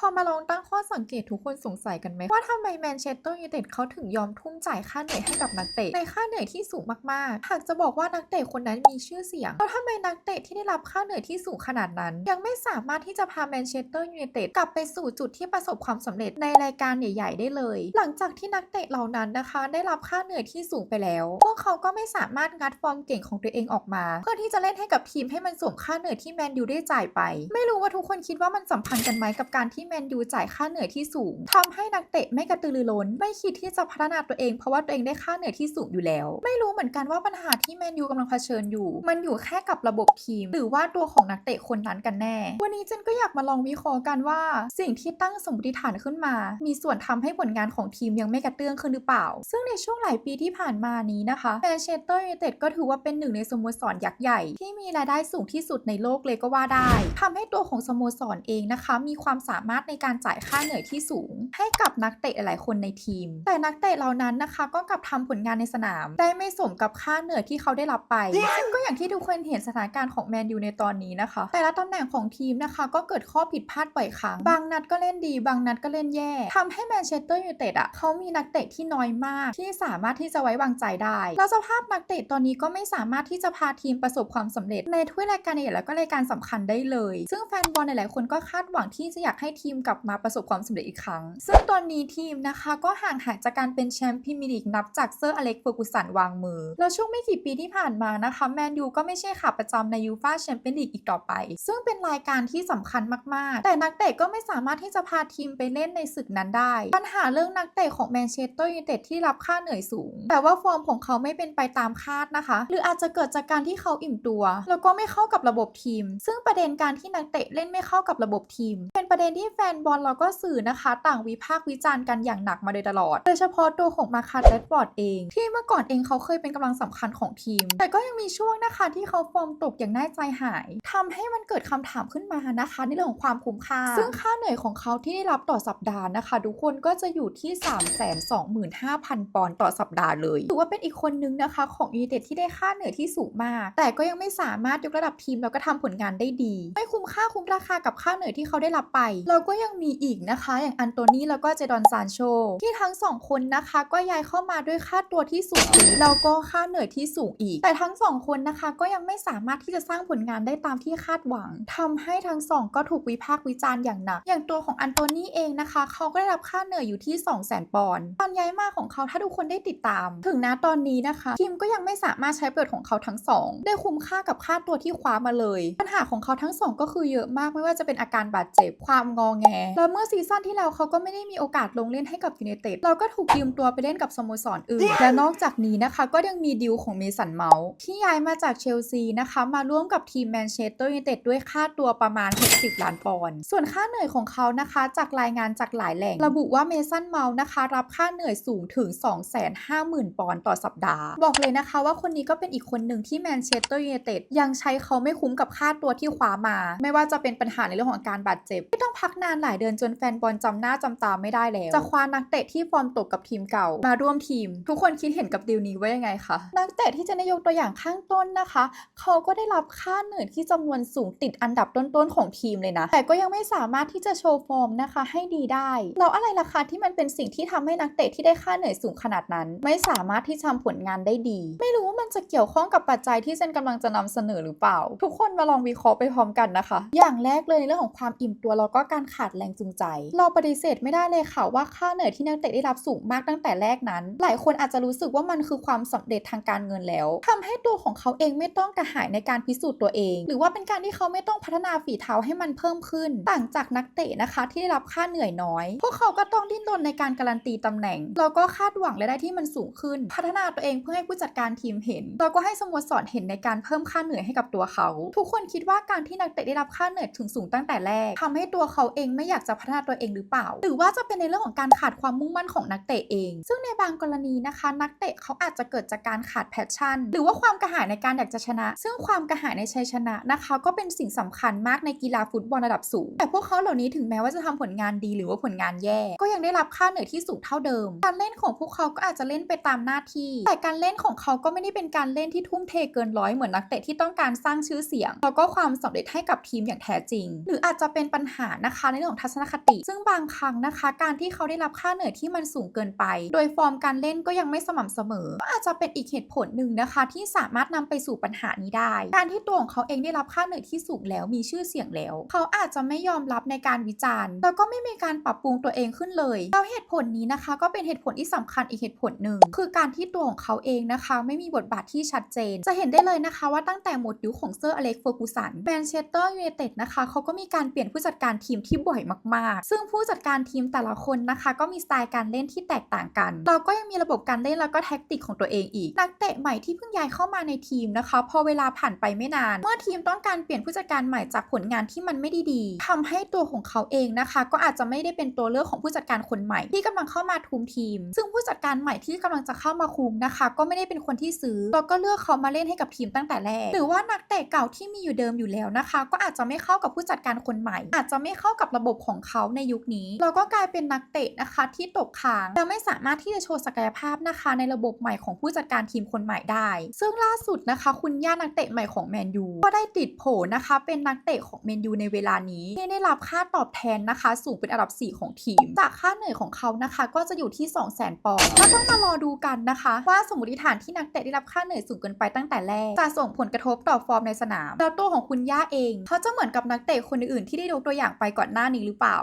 พอมาลองตั้งข้อสังเกตทุกคนสงสัยกันไหมว่าทำไมแมนเชสเตอร์ยูไนเต็ดเขาถึงยอมทุ่มจ่ายค่าเหนื่อยให้กับนักเตะในค่าเหนื่อยที่สูงมากๆ หากจะบอกว่านักเตะคนนั้นมีชื่อเสียงแล้วทำไมนักเตะที่ได้รับค่าเหนื่อยที่สูงขนาดนั้น ยังไม่สามารถที่จะพาแมนเชสเตอร์ยูไนเต็ดกลับไปสู่จุดที่ประสบความสำเร็จในรายการใหญ่ ๆ ได้เลย หลังจากที่นักเตะเหล่านั้นนะคะ ได้รับค่าเหนื่อยที่สูงไปแล้ว พวกเขาก็ไม่สามารถงัดฟอร์มเก่งของตัวเองออกมา เพื่อที่จะเล่นให้กับทีมให้มันสมค่าเหนื่อยที่แมนยูได้จ่ายไป ไม่รู้ว่าทุกคนคิดว่ามันสัมพันธ์กันไหมกับการที่แมนยูจ่ายค่าเหนื่อยที่สูงทำให้นักเตะไม่กระตือรือร้น ไม่คิดที่จะพัฒนาตัวเองเพราะว่าตัวเองได้ค่าเหนื่อยที่สูงอยู่แล้ว ไม่รู้เหมือนกันว่าปัญหาที่แมนยูกำลังเผชิญอยู่ มันอยู่แค่กับระบบทีม หรือว่าตัวของนักเตะคนนั้นกันแน่ วันนี้เจนก็อยากมาลองวิเคราะห์กันว่า สิ่งที่ตั้งสมมติฐานขึ้นมา มีส่วนทำให้ผลงานของทีมยังไม่กระเตื้องขึ้นหรือเปล่า ซึ่งในช่วงหลายปีที่ผ่านมานี้นะคะแมนเชสเตอร์ยูไนเต็ดก็ถือว่าเป็นหนึ่งในสโมสรยักษ์ใหญ่ ที่มีรายได้สูงที่สุดในโลกเลยก็ว่าได้ทำให้ตัวของสโมสรเองนะคะ มีความสามารถในการจ่ายค่าเหนื่อยที่สูง ให้กับนักเตะหลายคนในทีม แต่นักเตะเหล่านั้นนะคะ ก็กลับทำผลงานในสนาม ได้ไม่สมกับค่าเหนื่อยที่เขาได้รับไป ซึ่งก็อย่างที่ทุกคนเห็นสถานการณ์ของแมนยูในตอนนี้นะคะ แต่ละตำแหน่งของทีมนะคะ ก็เกิดข้อผิดพลาดบ่อยครั้ง บางนัดก็เล่นดี บางนัดก็เล่นแย่ทำให้แมนเชสเตอร์ยูไนเต็ดอะเขามีนักเตะที่น้อยมาก ที่สามารถที่จะไว้วางใจได้ แล้วสภาพนักเตะตอนนี้ก็ไม่สามารถที่จะพาทีมประสบความสำเร็จในถ้วยรายการใหญ่แล้วก็รายการสำคัญได้เลย ซึ่งแฟนบอลหลายๆคนก็คาดหวังที่จะอยากให้ทีีมกลับมาประสบความสำเร็จอีกครั้ง ซึ่งตอนนี้ทีมนะคะก็ห่างหายจากการเป็นแชมป์พรีเมียร์ลีกนับจากเซอร์อเล็กเฟอร์กูสันวางมือ แล้วช่วงไม่กี่ปีที่ผ่านมานะคะแมนยูก็ไม่ใช่ขาประจำในยูฟ่าแชมเปี้ยนลีกอีกต่อไป ซึ่งเป็นรายการที่สำคัญมาก ๆ แต่นักเตะก็ไม่สามารถที่จะพาทีมไปเล่นในศึกนั้นได้ ปัญหาเรื่องนักเตะของแมนเชสเตอร์ยูไนเต็ดที่รับค่าเหนื่อยสูง แต่ว่าฟอร์มของเขาไม่เป็นไปตามคาดนะคะ หรืออาจจะเกิดจากการที่เขาอิ่มตัว แล้วก็ไม่เข้ากับระบบทีม ซึ่งประเด็นการที่นักเตะเล่นไม่เข้ากับระบบทีม เป็นประเด็นที่แฟนบอลแล้วก็สื่อนะคะ ต่างวิพากษ์วิจารณ์กันอย่างหนักมาโดยตลอด โดยเฉพาะตัวของมาคาร์แรดฟอร์ดเอง ที่เมื่อก่อนเองเขาเคยเป็นกำลังสำคัญของทีม แต่ก็ยังมีช่วงนะคะที่เขาฟอร์มตกอย่างน่าใจหายทำให้มันเกิดคำถามขึ้นมานะคะ ในเรื่องของความคุ้มค่า ซึ่งค่าเหนื่อยของเขาที่ได้รับต่อสัปดาห์นะคะทุกคนก็จะอยู่ที่ 3 2 5 0 0 0 ปอนด์ต่อสัปดาห์เลยถือว่าเป็นอีกคนนึงนะคะ ของยูไนเต็ดที่ได้ค่าเหนื่อยที่สูงมาก แต่ก็ยังไม่สามารถยกระดับทีมแล้วก็ทำผลงานได้ดี ไม่คุ้มค่าคุ้มราคากับค่าเหนื่อยที่เขาได้รับไปแล้วก็ยังมีอีกนะคะ อย่างอันโตนี่แล้วก็เจดอนซานโช ที่ทั้งสองคนนะคะก็ย้ายเข้ามาด้วยค่าตัวที่สูงแล้วก็ค่าเหนื่อยที่สูงอีก แต่ทั้งสองคนนะคะก็ยังไม่สามารถที่จะสร้างผลงานได้ตามที่คาดหวังทำให้ทั้งสองก็ถูกวิพากษ์วิจารณ์อย่างหนัก อย่างตัวของอันโตนี่เองนะคะ เขาก็ได้รับค่าเหนื่อยอยู่ที่ 2 0 0 0 0 0ปอนด์ตอนย้ายมาของเขาถ้าทุกคนได้ติดตาม ถึงนะตอนนี้นะคะทีมก็ยังไม่สามารถใช้ประโยชน์ของเขาทั้งสองได้คุ้มค่ากับค่าตัวที่คว้ามาเลย ปัญหาของเขาทั้งสองก็คือเยอะมากไม่ว่าจะเป็นอาการบาดเจ็บความงอแง แล้วเมื่อซีซั่นที่แล้วเขาก็ไม่ได้มีโอกาสลงเล่นให้กับยูไนเต็ดเราก็ถูกยืมตัวไปเล่นกับสโมสรอื่น และนอกจากนี้นะคะก็ยังมีดิวของเมสันเมาส์ที่ย้ายมาจากเชลซีนะคะ มาร่วมกับทีมแมนเชสเตอร์ยูไนเต็ดด้วยค่าตัวประมาณ 60 ล้านปอนด์ส่วนค่าเหนื่อยของเขานะคะ จากรายงานจากหลายแหล่ง ระบุว่าเมสันเมาส์นะคะ รับค่าเหนื่อยสูงถึง 250,000 ปอนด์ต่อสัปดาห์ บอกเลยนะคะว่าคนนี้ก็เป็นอีกคนหนึ่งที่แมนเชสเตอร์ยูไนเต็ดยังใช้เขาไม่คุ้มกับค่าตัวที่คว้ามา ไม่ว่าจะเป็นปัญหาในเรื่องของอาการบาดเจ็บที่ต้องพักนานหลายเดือนจนแฟนบอลจำหน้าจำตาไม่ได้แล้ว จะคว้านักเตะที่ฟอร์มตกกับทีมเก่า มาร่วมทีม ทุกคนคิดเห็นกับดีลนี้ว่ายังไงคะนักเตะที่จะนายกตัวอย่างข้างต้นนะคะ เขาก็ได้รับค่าเหนื่อยที่จำนวนสูงติดอันดับต้นๆของทีมเลยนะ แต่ก็ยังไม่สามารถที่จะโชว์ฟอร์มนะคะ ให้ดีได้แล้วอะไรล่ะคะที่มันเป็นสิ่งที่ทำให้นักเตะที่ได้ค่าเหนื่อยสูงขนาดนั้น ไม่สามารถที่จะทำผลงานได้ดี ไม่รู้ มันจะเกี่ยวข้องกับปัจจัยที่เซนกำลังจะนำเสนอหรือเปล่า ทุกคนมาลองวิเคราะห์ไปพร้อมกันนะคะ อย่างแรกเลยในเรื่องของความอิ่มตัวแล้วก็การขาดแรงจูงใจ เราปฏิเสธไม่ได้เลยค่ะว่าค่าเหนื่อยที่นักเตะได้รับสูงมากตั้งแต่แรกนั้น หลายคนอาจจะรู้สึกว่ามันคือความสำเร็จทางการเงินแล้วทำให้ตัวของเขาเองไม่ต้องกระหายในการพิสูจน์ตัวเอง หรือว่าเป็นการที่เขาไม่ต้องพัฒนาฝีเท้าให้มันเพิ่มขึ้น ต่างจากนักเตะนะคะที่ได้รับค่าเหนื่อยน้อย พวกเขาก็ต้องดิ้นรนในการการันตีตำแหน่งแล้วก็คาดหวังรายได้ที่มันสูงขึ้น พัฒนาตัวเองเพื่อให้ผู้จัดการทีมเห็น แล้วก็ให้สโมสรเห็นในการเพิ่มค่าเหนื่อยให้กับตัวเขา ทุกคนคิดว่าการที่นักเตะได้รับค่าเหนื่อยถึงสูงตั้งแต่แรกทำให้ตัวเขาเองไม่อยากจะพัฒนาตัวเองหรือเปล่า หรือว่าจะเป็นในเรื่องของการขาดความมุ่งมั่นของนักเตะเอง ซึ่งในบางกรณีนะคะ นักเตะเขาอาจจะเกิดจากการขาดแพชชั่น หรือว่าความกระหายในการอยากจะชนะ ซึ่งความกระหายในชัยชนะนะคะ ก็เป็นสิ่งสำคัญมากในกีฬาฟุตบอลระดับสูง แต่พวกเขาเหล่านี้ถึงแม้ว่าจะทำผลงานดีหรือว่าผลงานแย่ ก็ยังได้รับค่าเหนื่อยที่สูงเท่าเดิม การเล่นของพวกเขาก็อาจจะเล่นไปตามหน้าที่ แต่การเล่นของเขาก็ไม่ได้เป็นการเล่นที่ทุ่มเทเกินร้อยเหมือนนักเตะที่ต้องการสร้างชื่อเสียง แล้วก็ความสำเร็จให้กับทีมอย่างแท้จริง หรืออาจจะเป็นปัญหานะคะในเรื่องของทัศนคติ ซึ่งบางครั้งนะคะ การที่เขาได้รับค่าเหนื่อยที่มันสูงเกินไป โดยฟอร์มการเล่นก็ยังไม่สม่ำเสมอ ก็อาจจะเป็นอีกเหตุผลหนึ่งนะคะ ที่สามารถนำไปสู่ปัญหานี้ได้ การที่ตัวของเขาเองได้รับค่าเหนื่อยที่สูงแล้วมีชื่อเสียงแล้ว เขาอาจจะไม่ยอมรับในการวิจารณ์ แล้วก็ไม่มีการปรับปรุงตัวเองขึ้นเลยแล้วเหตุผลนี้นะคะ ก็เป็นเหตุผลที่สำคัญอีกเหตุผลหนึ่งคือการที่ตัวของเขาเองนะคะ ไม่มีบทบาทที่ชัดเจน จะเห็นได้เลยนะคะว่าตั้งแต่หมดยุคของเซอร์อเล็กเฟอร์กูสันแมนเชสเตอร์ยูไนเต็ดนะคะเขาก็มีการเปลี่ยนผู้จัดการทีมที่บ่อยมากๆ ซึ่งผู้จัดการทีมแต่ละคนนะคะ ก็มีสไตล์การเล่นที่แตกต่างกัน เราก็ยังมีระบบการเล่นแล้วก็แท็กติกของตัวเองอีก นักเตะใหม่ที่เพิ่งย้ายเข้ามาในทีมนะคะ พอเวลาผ่านไปไม่นาน เมื่อทีมต้องการเปลี่ยนผู้จัดการใหม่จากผลงานที่มันไม่ด้ดีทำให้ตัวของเขาเองนะคะ ก็อาจจะไม่ได้เป็นตัวเลือกของผู้จัดการคนใหม่ที่กำลังเข้ามาทุมทีม ซึ่งผู้จัดการใหม่ที่กำลังจะเข้ามาคุมนะคะ ก็ไม่ได้เป็นคนที่ซื้อแล้วก็เลือกเขามาเล่นให้กับทีมตั้งแต่แรก หรือว่านักเตะเก่าที่มีอยู่เดิมอยู่แล้วนะคะ ก็อาจจะไม่เข้ากับผู้จัดการคนใหม่ อาจจะไม่เข้ากับระบบของเขาในยุคนี้ เราก็กลายเป็นนักเตะนะคะที่ตกค้างและไม่สามารถที่จะโชว์ศักยภาพนะคะ ในระบบใหม่ของผู้จัดการทีมคนใหม่ได้ ซึ่งล่าสุดนะคะ คุณย่านักเตะใหม่ของแมนยูก็ได้ติดโผนะคะ เป็นนักเตะของแมนยูในเวลานี้ที่ได้รับค่าตอบแทนนะคะ สูงเป็นอันดับ 4 ของทีม จากค่าเหนื่อยของเขานะคะ ก็จะอยู่ที่ 2 0 0 0 0 0ปอนด์ก็ต้องมารอดูกันนะคะ ว่าสมมติฐานที่นักเตะได้รับค่าเหนื่อยสูงเกินไปตั้งแต่แรก จะส่งผลกระทบต่อฟอร์มในสนาม แล้วตัวของคุณย่าเอง เขาจะเหมือนกับนักเตะคนอื่นๆที่ได้ยกตัวอย่างไปก่อนหน้านี้หรือเปล่า